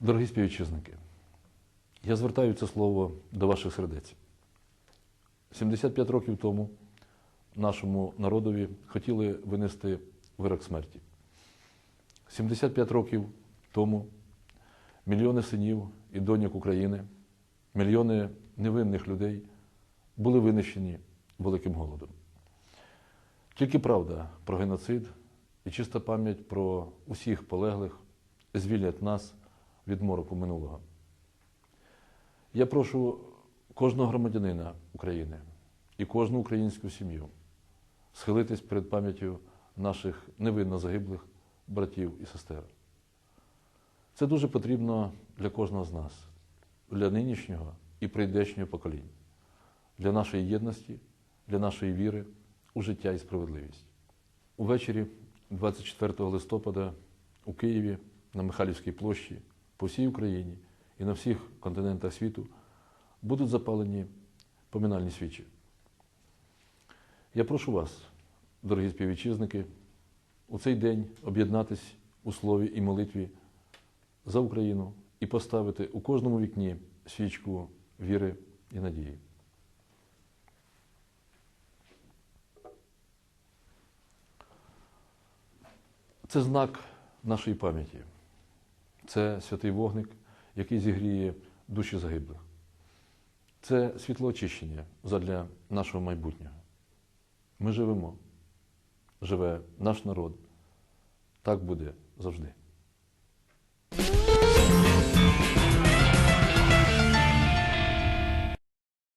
Дорогі співвітчизники, я звертаю це слово до ваших сердець. 75 років тому нашому народові хотіли винести вирок смерті. 75 років тому мільйони синів і доньок України, мільйони невинних людей були винищені великим голодом. Тільки правда про геноцид і чиста пам'ять про усіх полеглих звільнять нас від мороку минулого. Я прошу кожного громадянина України і кожну українську сім'ю схилитись перед пам'яттю наших невинно загиблих братів і сестер. Це дуже потрібно для кожного з нас, для нинішнього і прийдешнього поколінь, для нашої єдності, для нашої віри у життя і справедливість. Увечері 24 листопада у Києві на Михайлівській площі по всій Україні і на всіх континентах світу будуть запалені поминальні свічі. Я прошу вас, дорогі співвітчизники, у цей день об'єднатись у слові і молитві за Україну і поставити у кожному вікні свічку віри і надії. Це знак нашої пам'яті. Це святий вогник, який зігріє душі загиблих. Це світлоочищення задля нашого майбутнього. Ми живемо, живе наш народ. Так буде завжди.